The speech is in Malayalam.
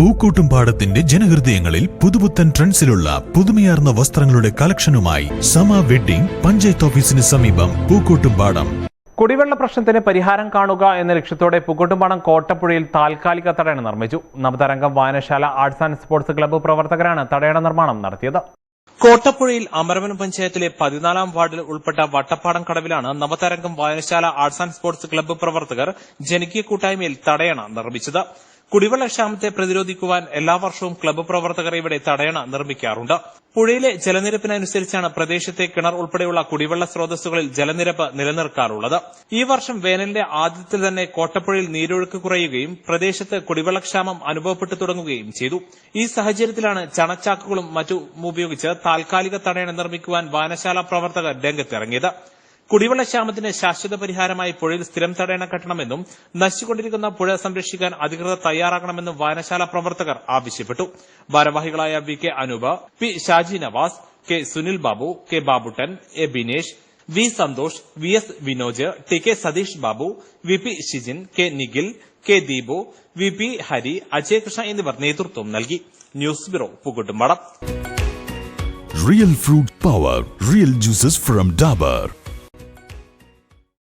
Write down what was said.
പൂക്കോട്ടുംപാടത്തിന്റെ ജനഹൃദയങ്ങളിൽ പുതുപുത്തൻ ട്രെൻഡ്സിലുള്ള പുതുമയാർന്ന വസ്ത്രങ്ങളുടെ കളക്ഷനുമായി സമ വെഡ്ഡിംഗ് പഞ്ചായത്ത് ഓഫീസിന് സമീപം പൂക്കൂട്ടും പാടം. കുടിവെള്ള പ്രശ്നത്തിന് പരിഹാരം കാണുക എന്ന ലക്ഷ്യത്തോടെ പൂക്കൂട്ടുംപാടം കോട്ടപ്പുഴയിൽ താൽക്കാലിക തടയണ നിർമ്മിച്ചു. നവതരംഗം വായനശാല ആർട്സ് ആൻഡ് സ്പോർട്സ് ക്ലബ്ബ് പ്രവർത്തകരാണ് തടയണ നിർമ്മാണം നടത്തിയത്. കോട്ടപ്പുഴയിൽ അമരവനം പഞ്ചായത്തിലെ പതിനാലാം വാർഡിൽ ഉൾപ്പെട്ട വട്ടപ്പാടം കടവിലാണ് നവതരംഗം വായനശാല ആർട്സ് ആൻഡ് സ്പോർട്സ് ക്ലബ്ബ് പ്രവർത്തകർ ജനകീയ കൂട്ടായ്മയിൽ തടയണ നിർമ്മിച്ചത്. കുടിവെള്ള ക്ഷാമത്തെ പ്രതിരോധിക്കുവാൻ എല്ലാ വർഷവും ക്ലബ്ബ് പ്രവർത്തകർ ഇവിടെ തടയണ നിർമ്മിക്കാറുണ്ട്. പുഴയിലെ ജലനിരപ്പിനനുസരിച്ചാണ് പ്രദേശത്തെ കിണർ ഉൾപ്പെടെയുള്ള കുടിവെള്ള സ്രോതസ്സുകളിൽ ജലനിരപ്പ് നിലനിർത്താറുള്ളത്. ഈ വർഷം വേനലിന്റെ ആദ്യത്തിൽ തന്നെ കോട്ടപ്പുഴയിൽ നീരൊഴുക്ക് കുറയുകയും പ്രദേശത്ത് കുടിവെള്ളക്ഷാമം അനുഭവപ്പെട്ടു തുടങ്ങുകയും ചെയ്തു. ഈ സാഹചര്യത്തിലാണ് ചണച്ചാക്കുകളും മറ്റും ഉപയോഗിച്ച് താൽക്കാലിക തടയണ നിർമ്മിക്കുവാൻ വായനശാല പ്രവർത്തകർ രംഗത്തിറങ്ങിയത്. കുടിവെള്ള ക്ഷാമത്തിന് ശാശ്വത പരിഹാരമായി പുഴയിൽ സ്ഥിരം തടയണ കെട്ടണമെന്നും നശിച്ചുകൊണ്ടിരിക്കുന്ന പുഴ സംരക്ഷിക്കാൻ അധികൃതർ തയ്യാറാകണമെന്നും വായനശാല പ്രവർത്തകർ ആവശ്യപ്പെട്ടു. ഭാരവാഹികളായ V K Anoop P Shaji Navas K Sunil Babu K Babuttan A Binesh V Santhosh V S Vinoj T K Satheesh Babu V P Shijin K Nikhil K Deepu V P Hari Ajay Krishna എന്നിവർ നേതൃത്വം നൽകി. News bureau പുകുട്ടുംപടം real fruit power real juices from Dabur